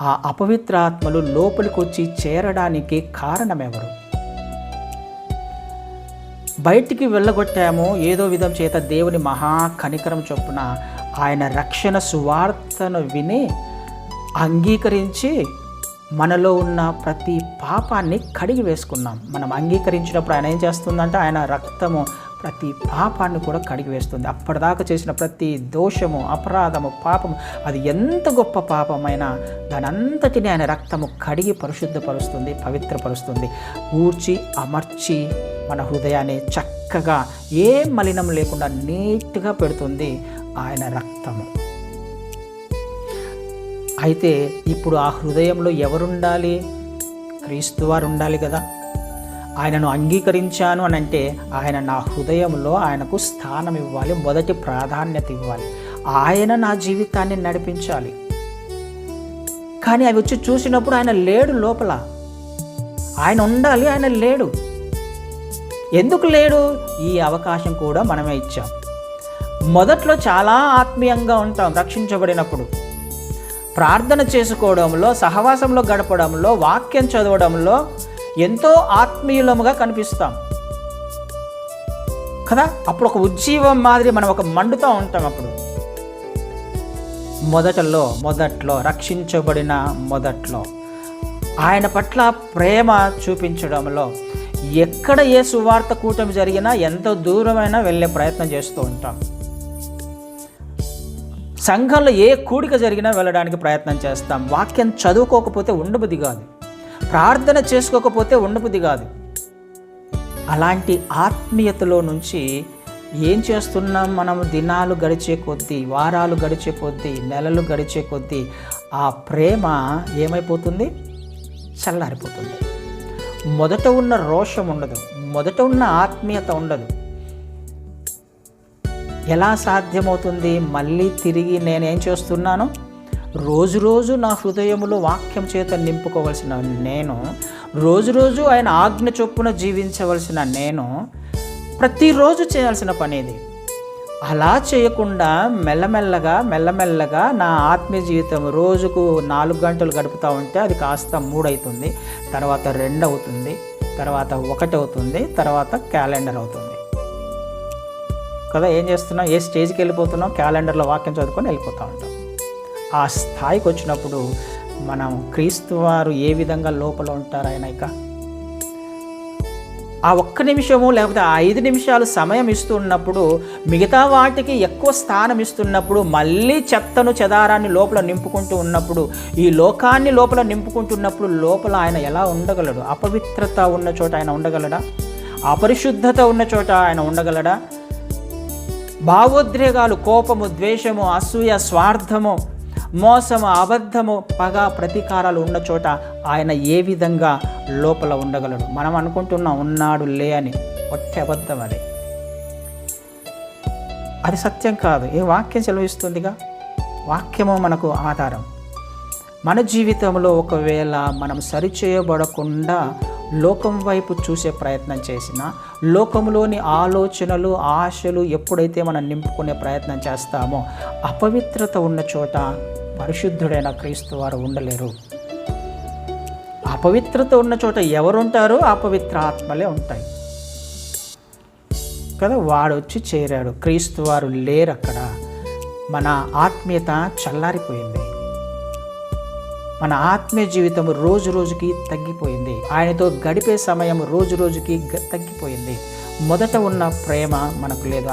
ఆ అపవిత్రాత్మలు లోపలికి వచ్చి చేరడానికి కారణం బయటికి వెళ్ళగొట్టాము ఏదో విధం చేత దేవుని మహా కనికరం చొప్పున ఆయన రక్షణ సువార్తను విని అంగీకరించి మనలో ఉన్న ప్రతి పాపాన్ని కడిగి వేసుకున్నాం మనం అంగీకరించినప్పుడు ఆయన ఏం చేస్తుందంటే ఆయన రక్తము ప్రతి పాపాన్ని కూడా కడిగి వేస్తుంది. అప్పటిదాకా చేసిన ప్రతి దోషము అపరాధము పాపము అది ఎంత గొప్ప పాపమైనా దాని అంతటిని ఆయన రక్తము కడిగి పరిశుద్ధపరుస్తుంది పవిత్రపరుస్తుంది. ఊర్చి అమర్చి మన హృదయాన్ని చక్కగా ఏ మలినం లేకుండా నీట్గా పెడుతుంది ఆయన రక్తము. అయితే ఇప్పుడు ఆ హృదయంలో ఎవరుండాలి? క్రీస్తు వారు ఉండాలి కదా. ఆయనను అంగీకరించాను అని అంటే ఆయన నా హృదయంలో ఆయనకు స్థానం ఇవ్వాలి మొదటి ప్రాధాన్యత ఇవ్వాలి. ఆయన నా జీవితాన్ని నడిపించాలి. కానీ అవి వచ్చి చూసినప్పుడు ఆయన లేడు లోపల. ఆయన ఉండాలి ఆయన లేడు. ఎందుకు లేడు? ఈ అవకాశం కూడా మనమే ఇచ్చాం. మొదట్లో చాలా ఆత్మీయంగా ఉంటాం రక్షించబడినప్పుడు. ప్రార్థన చేసుకోవడంలో సహవాసంలో గడపడంలో వాక్యం చదవడంలో ఎంతో ఆత్మీయులముగా కనిపిస్తాం. కదా? అప్పుడు ఒక ఉజ్జీవం మాదిరి మనం ఒక మండుతూ ఉంటాం అప్పుడు. మొదటలో మొదట్లో రక్షించబడిన మొదట్లో ఆయన పట్ల ప్రేమ చూపించడంలో ఎక్కడ ఏ సువార్త కూటమి జరిగినా ఎంత దూరమైనా వెళ్ళే ప్రయత్నం చేస్తూ ఉంటాం. సంఘంలో ఏ కూడిక జరిగినా వెళ్ళడానికి ప్రయత్నం చేస్తాం. వాక్యం చదువుకోకపోతే ఉండబుద్ధి కాదు. ప్రార్థన చేసుకోకపోతే ఉండబుద్ధి కాదు. అలాంటి ఆత్మీయతలో నుంచి ఏం చేస్తున్నాం మనం? దినాలు గడిచే కొద్దీ వారాలు గడిచే కొద్దీ నెలలు గడిచే కొద్దీ ఆ ప్రేమ ఏమైపోతుంది? చల్లారిపోతుంది. మొదట ఉన్న రోషం ఉండదు. మొదట ఉన్న ఆత్మీయత ఉండదు. ఎలా సాధ్యమవుతుంది? మళ్ళీ తిరిగి నేనేం చేస్తున్నాను? రోజు రోజు నా హృదయములో వాక్యం చేత నింపుకోవలసిన నేను రోజు రోజు ఆయన ఆజ్ఞ చొప్పున జీవించవలసిన నేను ప్రతిరోజు చేయాల్సిన పని ఇది. అలా చేయకుండా మెల్లమెల్లగా మెల్లమెల్లగా నా ఆత్మీయ జీవితం రోజుకు నాలుగు గంటలు గడుపుతూ ఉంటే అది కాస్త మూడవుతుంది తర్వాత రెండు అవుతుంది తర్వాత ఒకటి అవుతుంది తర్వాత క్యాలెండర్ అవుతుంది. కదా ఏం చేస్తున్నాం ఏ స్టేజ్కి వెళ్ళిపోతున్నాం క్యాలెండర్లో వాక్యం చదువుకొని వెళ్ళిపోతూ ఉంటాం ఆ స్థాయికి వచ్చినప్పుడు మనం క్రీస్తు వారు ఏ విధంగా లోపల ఉంటారు ఆయన ఇక? ఆ ఒక్క నిమిషము లేకపోతే ఆ ఐదు నిమిషాలు సమయం ఇస్తున్నప్పుడు మిగతా వాటికి ఎక్కువ స్థానం ఇస్తున్నప్పుడు మళ్ళీ చెత్తను చెదారాన్ని లోపల నింపుకుంటూ ఉన్నప్పుడు ఈ లోకాన్ని లోపల నింపుకుంటున్నప్పుడు లోపల ఆయన ఎలా ఉండగలడు? అపవిత్రత ఉన్న చోట ఆయన ఉండగలడా? అపరిశుద్ధత ఉన్న చోట ఆయన ఉండగలడా? భావోద్రేగాలు కోపము ద్వేషము అసూయ స్వార్థము మోసము అబద్ధము పగ ప్రతీకారాలు ఉన్న చోట ఆయన ఏ విధంగా లోపల ఉండగలడు? మనం అనుకుంటున్నాం ఉన్నాడు లే అని. ఒట్టి అబద్ధం అది. అది సత్యం కాదు. ఏ వాక్యం సెలవిస్తుందిగా? వాక్యము మనకు ఆధారం. మన జీవితంలో ఒకవేళ మనం సరిచేయబడకుండా లోకం వైపు చూసే ప్రయత్నం చేసినా లోకంలోని ఆలోచనలు ఆశలు ఎప్పుడైతే మనం నింపుకునే ప్రయత్నం చేస్తామో అపవిత్రత ఉన్న చోట పరిశుద్ధుడైన క్రీస్తు వారు ఉండలేరు. అపవిత్రత ఉన్న చోట ఎవరుంటారో అపవిత్ర ఆత్మలే ఉంటాయి. కదా వాడు వచ్చి చేరాడు. క్రీస్తు వారు లేరు అక్కడ మన ఆత్మీయత చల్లారిపోయింది. మన ఆత్మీయ జీవితం రోజు రోజుకి తగ్గిపోయింది. ఆయనతో గడిపే సమయం రోజు రోజుకి తగ్గిపోయింది. మొదట ఉన్న ప్రేమ మనకు లేదు.